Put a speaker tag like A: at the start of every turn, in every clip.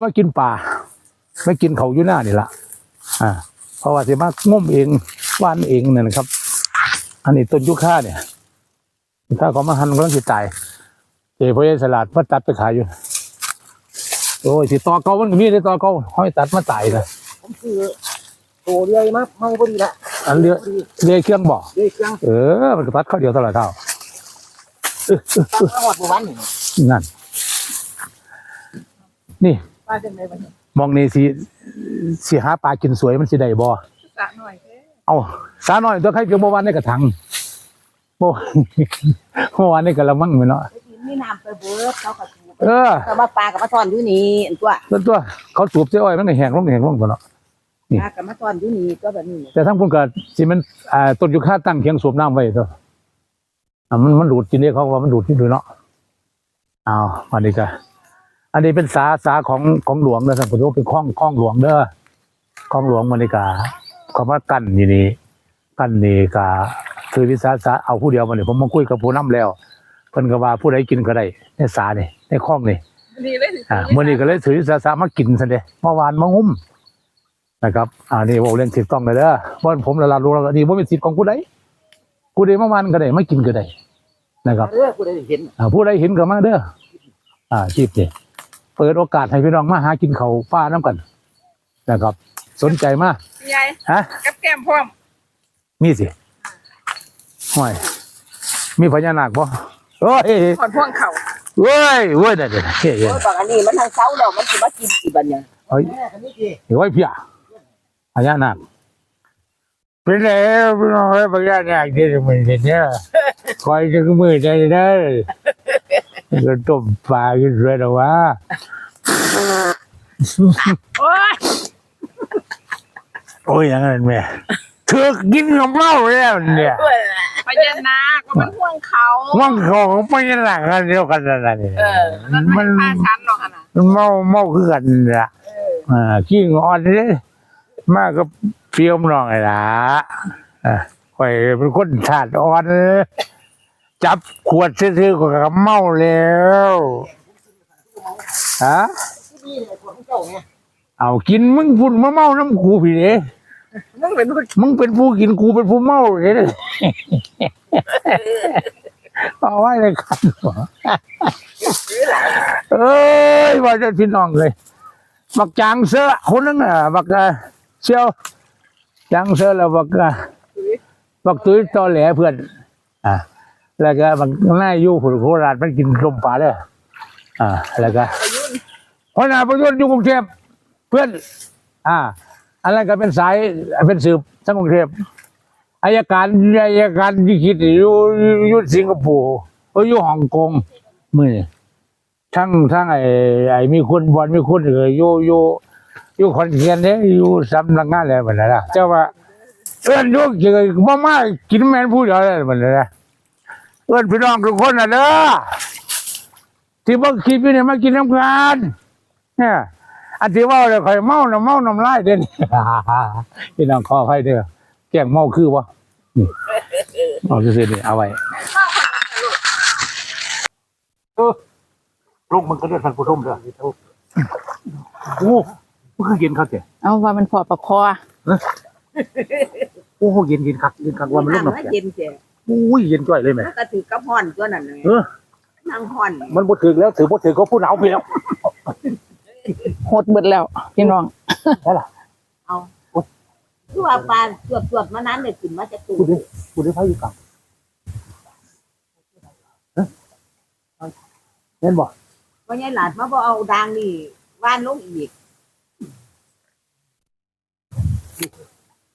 A: มากินป่าไม่กินเขาอยู่หน้านี่ละอ่า เพราะว่าสิมางมเองว่านเองเนี่ยนะครับ อันนี้ต้นยุค่าเนี่ย ถ้าเขามาหันก็ต้องสิตายเจ้พระเยสลัดมาตัดไปขายอยู่ โอ้ยสิตอเก่ามันก็มีได้ตอเก่าห้อยตัดมาตายนะ
B: ผมคือโตเรื่อยมากไม่พอดีละ
A: อันเรือเรือเครื่องบ่
B: เรื่อยเครื่อง
A: เออ มันก็ตัดเข้าเดียวเท่าไหร่เท่า
B: ตั้งหอดเมื่อวันนี่
A: นั่น นี่
B: ป้าจะไหนวันนี้
A: มองนี่สิสิหาปลากินสวยมันสิได้บ่
B: สะหน่อยแค่
A: เอาสาหน่อยตัวใครเกี่ยวเมื่อวานในกระถังโอ้เมื่อวานในกระมังไปเนาะ
B: ไปกินนี่น้ำไปเบิร์ดเขาก็ถูก
A: เออ
B: แต่ว่าปลากับมาตอนอยู่นี่อันตัว
A: แล้วตัวเขาสูบเจ้อ้อยมันก็แหงลงแหงลงตัวเนาะ นี่
B: ปลากับมาตอนอยู่นี่ก็แบบนี้
A: แต่ทั้งพุ่นก็สิมันอ่าต้นยูคาตั้งเคียงสูบน้ำไว้ตัวอ่ามันมันดูดกินได้เขาว่ามันดูดที่ดูเนาะเอาอันนี้ก็ อันนี้เป็นสาสาของของหลวงนะท่านผู้ชมเป็นข้องข้องหลวงเด้อข้องหลวงมันนี่กาเขามากั้นอยู่นี่กั้นนี่กาคือวิสาสะเอาผู้เดียวมาเนี่ยผมมาคุยกับผู้นำแล้วเพิ่นก็ว่าผู้ใดกินก็ได้ในสานี่ในข้องนี่
B: นี่เลย
A: อ่ามื่อนี้ก็เลยถือสาสามากินซะเด้เมื่อวานมางุ้มนะครับอ่านี่บอกเรื่องถูกต้องเลยเด้อบ่อนผมละลารู้แล้วนี่บ่เป็นสิทธิ์ของผู้ใดผู้ใดเมื่อวานก็ได้มากินก็ได้นะครับ
B: เรื่องกูได้เห็น
A: อ่าผู้ใดเห็นก็มาเด้ออ่าจีบดิ เปิดโอกาสให้พี่น้องมาหากินเขาวป้าน้ำกันนะครับ สนใจมาก
C: ยาย
A: ฮะ
C: กับแก้มพร้อม
A: มีสิห่วยมีพญานาคบ่โอ้ย
C: ถอนพ่วงเข่า
A: เว้ยเว้ยเด้อเด้อเฮ้ยเฮ้ย
B: โอ้ยบางอันนี้มันทางเช้าแล้วมันสิมากินกี่บันเนี่ย
A: เฮ้ย
B: แม่คันนี้สิ
A: เดี๋ยวไว้เพียพญานาคเป็นไงพี่น้องเอ้ยพญานาคที่มันเห็นเนี่ยคอยจะมือใจได้ ก็ต้มปลากินด้วยนะวะ
C: โอ้ย
A: โอ้ยอย่างนั้นแม่เธอกินกับเมาแล้วเนี่ย
C: พญานาคว่ามันพ่วงเขา
A: ว่างของพญานาคกันเดียวกันนั่นแหละนี่
C: เออมัน
A: มั
C: ไม่
A: น
C: พาชันหรอกขนาด
A: มันเมาเมาคือกันละอ่าขี้งอนเลยมากก็เฟี้ยวมน้องไอ้ละอ่าข่อยเป็นคนชาติอ่อน จับขวดซื้อๆก็กับเมาแล้วฮะ
B: นี่เลยของเจ้าไง
A: เอากินมึงพูดมาเมาน้ำกูพี่เด้
C: มึงเป็นผู้
A: มึงเป็นผู้กินกูเป็นผู้เมาเลยเด้เอาไว้เลยกันหัวเอ้ยว่าจะพี่น้องเลยบักจางเสือคนนึงอะบักอะเชียวจางเสือแล้วบักอะบักตุ้ยตอแหลเพื่อนอะ แล้วก็บักแม่อยู่ผุโคราชมันกินลมปลาเด้ออ่า แล้วก็พอหน้าประยุทธ์อยู่กรุงเทพเพื่อน อ่า อันนั้นก็เป็นสายเป็นสืบทั้งกรุงเทพอายการอายการที่คิดอยู่อยู่สิงคโปร์เอออยู่ฮ่องกงมือทั้งทั้งไอ้ไอ้มีคนบอลมีคนเอออยู่อยู่อยู่ขอนแก่นเนี่ยอยู่สำนักงานอะไรแบบนั้นนะเจ้าว่าเอื้อนยุกเจอมามากินแมนผู้เดียวอะไรแบบนั้นนะ เอื้อนพี่น้องทุกคนนะเด้อที่บ่คิดพี่เนี่ยมากินน้ำกันเนี่ยอันที่ว่าเลยคอยเมาน้ำเมาน้ำลายเด่น พี่น้องขอให้เด้อแกล้งเมาคือวะนี่เอาซื่อๆนี่เอาไว้เออลูกมันก็เดือดพันผู้ชมเด้อโอ้มันคือเย็นครับเจ้
C: เอาว่ามันพอประคอ
A: โอ้เย็นเย็นคักเย็นคักว่ามันลูก
B: น้ำ
A: น้ำ
B: มัน
A: แข็ง
B: เย็นเสีย
A: อุ้ยเย็นจ้อยเลยแม่
B: มันก็ถือกระห้อนตัวนั้นเลย
A: เออ
B: นั่งห้อน
A: มันบ่ถึงแล้วถือบ่ถึงก็ผู้หนาวไปแล้ว
C: หดเบิดแล้วพี่น้อง
A: ได้ล่ะ
B: เอาคือว่าปลาสวดสวดๆมานั้นเลยขึ้นมาจากตู้
A: พูดดิพูดดิพาอยู่กับเอ้ยเห็นบ่
B: เพราะยายหลาดมาบ่เอาดางนี่ว่านลงอีก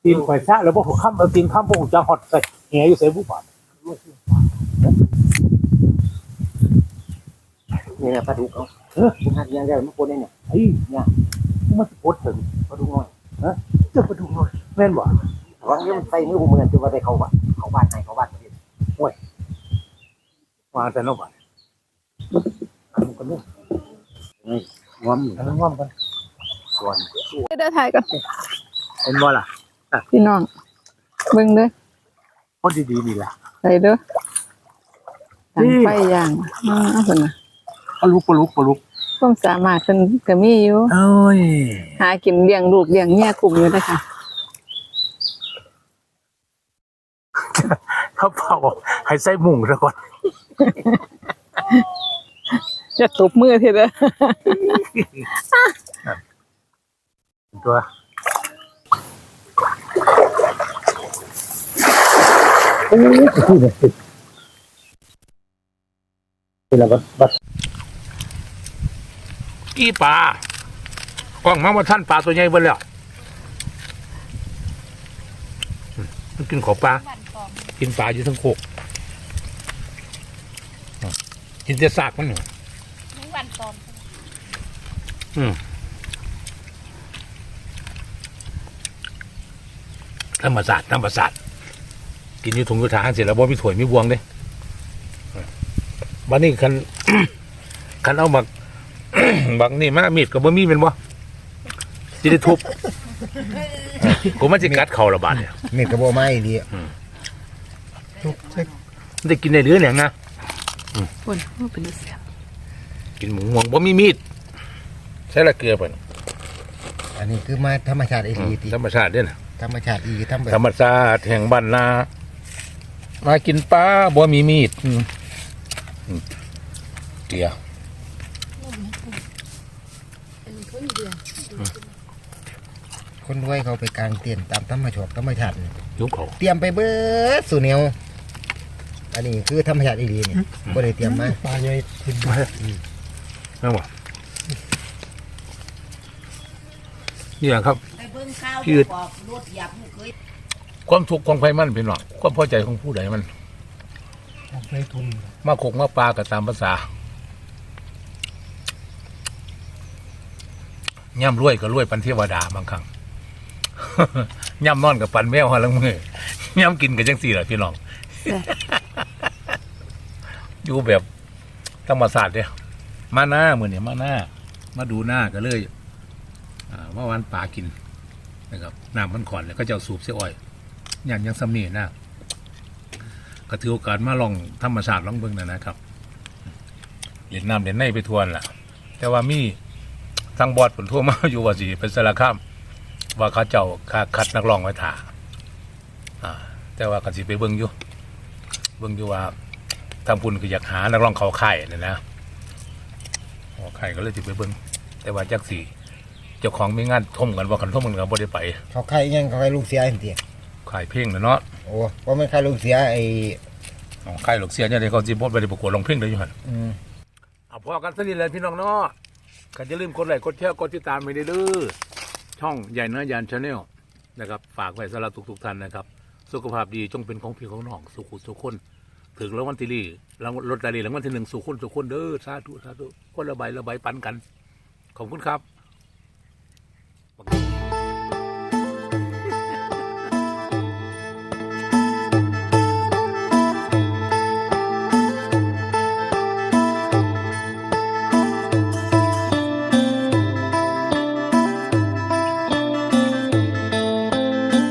A: ตีนข่อยซะแล้วบ่ค่ำเอาตีนค่ำบ่จะฮอดใส่ แหอยู่ใส่ผู้บาด
B: นี่นะปลาดุกเอาเออหักยังไงมันปนได้เนี่ย
A: ไอ้เนี่ยมันสิปวดถึง
B: ปลาดุกน้อย
A: เจ้าประตูน้อยแม่นบ่
B: วางนี้มันใส่มือผมเหมือนจะว่าได้เข้าบ้านเข้าบ้านให้เข้าบ้านประเทศ
A: วางแต่นอกบ้านมันก็นู่น
B: งอม
A: อันนั้นว่ามัน
B: ส่วน
C: เด้อถ่ายก่อน
A: เห็นบ่ล่ะ
C: พี่น้องเบิ่งเด้อ
A: พอดีๆนี่ล่ะ
C: ใส่เด้อตั้ง
A: นี่
C: ไฟย่างอ่าเอาซั่นน่ะ
A: ปลุกปลุกปลุก
C: ความสามารถเพิ่นก็มีอยู่
A: เอ้ย
C: หากินเลี้ยงลูกเลี้ยงเมียกลุ่มอยู่นะคะ
A: เขาเผาให้ใส่หมุงซะก่อน
C: จะตบมือทีเด้อ
A: ตัว โอ้ยคือเป็นแล้วก็บัดกี่ปลากล้องมาว่าท่านปลาตัวใหญ่เบิ่แล้วมันกินขอบปลากินปลาอยู่ทั้งโคกกินแต่ซากมันอยู่
B: วันตอม
A: ธรรมศาสตร์ธรรมศาสตร์ กินอยู่ถุงอยู่ทางเสร็จแล้วบ่มีถ้วยมีบวงเด้วันนี้คัน คันเอาบัก บักนี่มามีดก็บ่มีเป็นบ่สิได้ทุบกูมันสิกัดเข่าระบาดเนี่ย
D: เม็ดกระบอกไม้ดี
A: มันได้กินได้เรือเนี่ยนะ
C: คนเป็นเสีย
A: กินหมูหวงบ่มีมีดใช้ละเกลือเพิ่น
D: อันนี้คือมาธรรมชาติอีหลีติ
A: ธรรมชาติเด้อนะ
D: ธรรมชาติอีหลีทำแบบ
A: ธรรมชาติแห่งบ้านนา มากินปลาบ่มีมีดอืมอืมเกลือ
D: คนรวยเขาไปกลางเตียนท์ตามธรรมชาติธรรมชาตินี่
A: ยุบเขา
D: เตรียมไปเบิดสู่แนวอันนี้คือธรรมชาติอีหลีนี่บ่ได้เตรียมมา
E: ปลาใหญ่ขึ้น
A: นั่นบ่นี่แหละครับ
B: ไปเบิ่งข้าว
A: ยืด
B: บอกรถหยับหมูเคย
A: ความทุกข์ของไฟมันเป็นหรอกความพอใจของผู้ใดมัน
E: ในทุน
A: มาขกมาปลาก็ตามภาษาย่ำรวยก็รวยปันเทวดาบางครั้ง ย่ำนอนกับปันแมวหัวลังมือย่ำกินกับจังสี่แหละพี่น้อง อยู่แบบธรรมศาสตร์เนี่ยมาหน้ามือเนี่ยมาหน้า มาดูหน้าก็เลยอ่าว่าวันป่ากินนะครับน้ำมันขอนแล้วก็จะเอาสูบเสียอ้อย อย่างยังสำเนียนะก็ถือโอกาสมาลองธรรมชาติลองเบิ่งนะนะครับเล่นน้ำเล่นในไปทวนล่ะ แต่ว่ามีทางบอดผลทั่วมาอยู่ว่าสิเป็นสารคามว่าเขาเจ้าคาคัดนักร้องไว้ถ่าแต่ว่าก็สิไปเบิ่งอยู่เบิ่งอยู่ว่าทางพุ่นคืออยากหานักร้องเขาค่ายนี่ยนะเขาค่ก็เลยสิไปเบิ่งแต่ว่าจักสี่เจ้าของมีงานท่มกันว่ากันท่มกันก็บ่ได้ไป
D: เขาใครยังเขาใครลูกเสียเห็นติ
A: ขายเพลงนะเนาะ
D: โอ้ว่ามันใครลูกเสียไอ้
A: อ๋อขายลูกเสียเนี่ยเดี๋ยวเขาสิบ่ไปได้ประกวดร้องเพลงได้อยู่หัน
D: อืม
A: เอาพอกันซะนี่แหละพี่น้องเนาะก็อย่าลืมกดไลค์กดแชร์กดติดตามไปเด้อช่องใหญ่เนื้อยานชาแนลนะครับ ฝากไว้สำหรับทุกๆท่านนะครับ สุขภาพดีจงเป็นของพี่ของน้องสุขุสุขคน ถึงรางวัลที่ลีรางวัลลอตเตอรี่รางวัลที่หนึ่งสุขุนสุขคนเด้อสาธุสาธุคนละใบละใบปันกัน ขอบคุณครับ